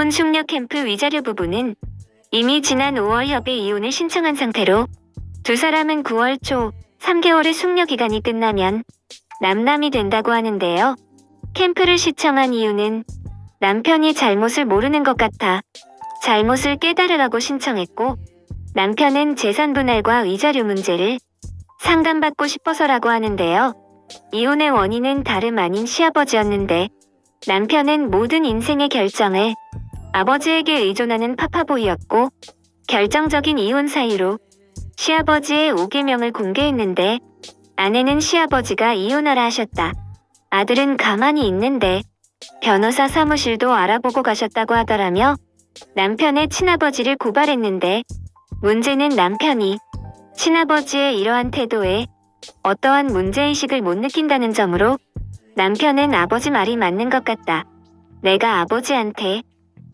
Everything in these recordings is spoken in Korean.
이혼 숙녀 캠프 위자료 부부는 이미 지난 5월 협의 이혼을 신청한 상태로 두 사람은 9월 초 3개월의 숙녀 기간이 끝나면 남남이 된다고 하는데요. 캠프를 시청한 이유는 남편이 잘못을 모르는 것 같아 잘못을 깨달으라고 신청했고 남편은 재산 분할과 위자료 문제를 상담받고 싶어서라고 하는데요. 이혼의 원인은 다름 아닌 시아버지였는데 남편은 모든 인생의 결정을 아버지에게 의존하는 파파보이였고 결정적인 이혼 사이로 시아버지의 5개명을 공개했는데 아내는 시아버지가 이혼하라 하셨다. 아들은 가만히 있는데 변호사 사무실도 알아보고 가셨다고 하더라며 남편의 친아버지를 고발했는데 문제는 남편이 친아버지의 이러한 태도에 어떠한 문제의식을 못 느낀다는 점으로 남편은 아버지 말이 맞는 것 같다. 내가 아버지한테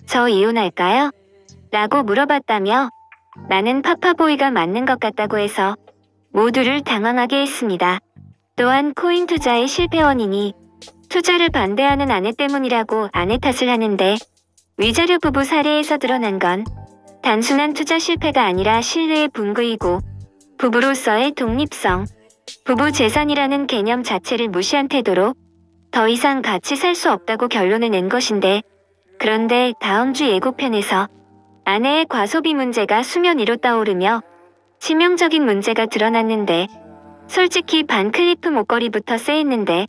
저 이혼할까요? 라고 물어봤다며 나는 파파보이가 맞는 것 같다고 해서 모두를 당황하게 했습니다. 또한 코인 투자의 실패 원인이 투자를 반대하는 아내 때문이라고 아내 탓을 하는데 위자료 부부 사례에서 드러난 건 단순한 투자 실패가 아니라 신뢰의 붕괴이고 부부로서의 독립성, 부부 재산이라는 개념 자체를 무시한 태도로 더 이상 같이 살 수 없다고 결론을 낸 것인데 그런데 다음 주 예고편에서 아내의 과소비 문제가 수면 위로 떠오르며 치명적인 문제가 드러났는데 솔직히 반클리프 목걸이부터 쎄했는데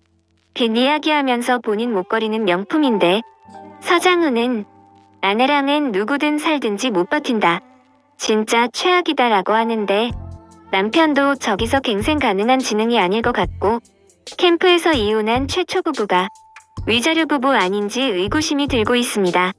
빈 이야기하면서 본인 목걸이는 명품인데 서장훈은 아내랑은 누구든 살든지 못 버틴다. 진짜 최악이다 라고 하는데 남편도 저기서 갱생 가능한 지능이 아닐 것 같고 캠프에서 이혼한 최초 부부가 위자료 부부 아닌지 의구심이 들고 있습니다.